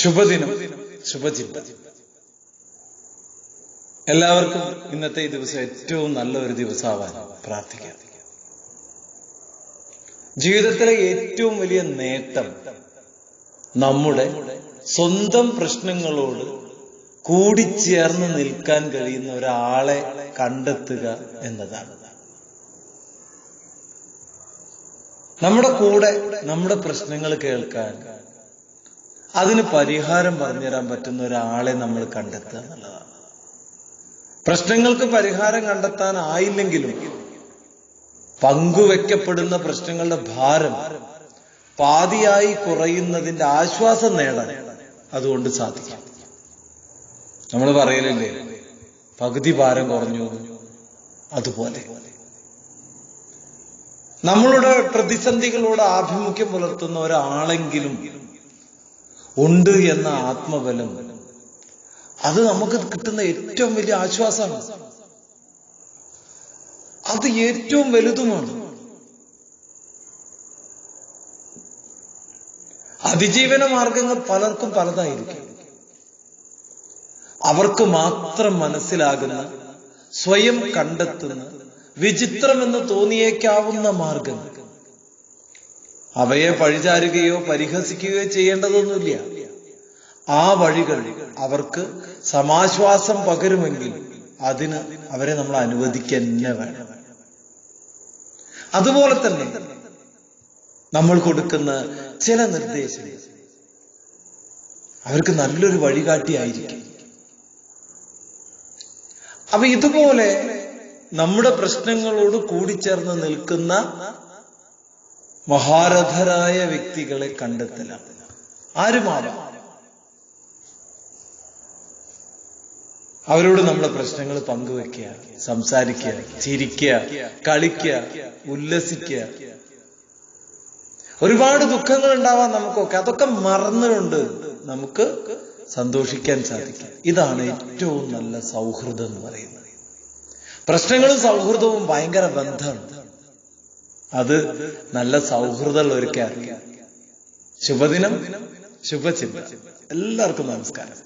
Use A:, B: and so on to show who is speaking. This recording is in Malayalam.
A: ശുഭദിനം. ശുഭചിന്ത എല്ലാവർക്കും ഇന്നത്തെ ഈ ദിവസം ഏറ്റവും നല്ല ഒരു ദിവസമാവാൻ പ്രാർത്ഥിക്കാം. ജീവിതത്തിലെ ഏറ്റവും വലിയ നേട്ടം നമ്മുടെ സ്വന്തം പ്രശ്നങ്ങളോട് കൂടിച്ചേർന്ന് നിൽക്കാൻ കഴിയുന്ന ഒരാളെ കണ്ടെത്തുക എന്നതാണ്. നമ്മുടെ കൂടെ നമ്മുടെ പ്രശ്നങ്ങൾ കേൾക്കാൻ അതിന് പരിഹാരം പറഞ്ഞുതരാൻ പറ്റുന്ന ഒരാളെ നമ്മൾ കണ്ടെത്തുക എന്നുള്ളതാണ്. പ്രശ്നങ്ങൾക്ക് പരിഹാരം കണ്ടെത്താൻ കണ്ടെത്താനായില്ലെങ്കിലും പങ്കുവെക്കപ്പെടുന്ന പ്രശ്നങ്ങളുടെ ഭാരം പാതിയായി കുറയുന്നതിന്റെ ആശ്വാസം നേടാൻ അതുകൊണ്ട് സാധിക്കും. നമ്മൾ പറയലില്ലേ പകുതി ഭാരം കുറഞ്ഞു അതുപോലെ. നമ്മളുടെ പ്രതിസന്ധികളോട് ആഭിമുഖ്യം പുലർത്തുന്ന ഒരാളെങ്കിലും ഉണ്ട് എന്ന ആത്മബലം. അത് നമുക്ക് കിട്ടുന്ന ഏറ്റവും വലിയ ആശ്വാസമാണ്. അത് ഏറ്റവും വലുതുമാണ്. അതിജീവന മാർഗങ്ങൾ പലർക്കും പലതായിരിക്കും. അവർക്ക് മാത്രം മനസ്സിലാകുന്ന സ്വയം കണ്ടെത്തുന്ന വിചിത്രമെന്ന് തോന്നിയേക്കാവുന്ന മാർഗങ്ങൾ. അവയെ പഴിചാരുകയോ പരിഹസിക്കുകയോ ചെയ്യേണ്ടതൊന്നുമില്ല. ആ വഴികൾ അവർക്ക് സമാശ്വാസം പകരുമെങ്കിൽ അതിന് അവരെ നമ്മൾ അനുവദിക്കുക തന്നെ വേണം. അതുപോലെ തന്നെ നമ്മൾ കൊടുക്കുന്ന ചില നിർദ്ദേശങ്ങൾ അവർക്ക് നല്ലൊരു വഴികാട്ടിയായിരിക്കും അപ്പൊ ഇതുപോലെ നമ്മുടെ പ്രശ്നങ്ങളോട് കൂടിച്ചേർന്ന് നിൽക്കുന്ന മഹാരഥരായ വ്യക്തികളെ കണ്ടെത്തലാണ് ആരുമാരും അവരോട് നമ്മുടെ പ്രശ്നങ്ങൾ പങ്കുവെക്കുക സംസാരിക്കുക ചിരിക്കുക കളിക്കുക ഉല്ലസിക്കുക. ഒരുപാട് ദുഃഖങ്ങൾ ഉണ്ടാവാൻ നമുക്കൊക്കെ അതൊക്കെ മറന്നുകൊണ്ട് നമുക്ക് സന്തോഷിക്കാൻ സാധിക്കും. ഇതാണ് ഏറ്റവും നല്ല സൗഹൃദം എന്ന് പറയുന്നത്. പ്രശ്നങ്ങളും സൗഹൃദവും ഭയങ്കര ബന്ധമാണ്. അത് നല്ല സൗഹൃദമുള്ള അറിയാം ശുഭദിനം ശുഭചിന്ത. എല്ലാവർക്കും നമസ്കാരം.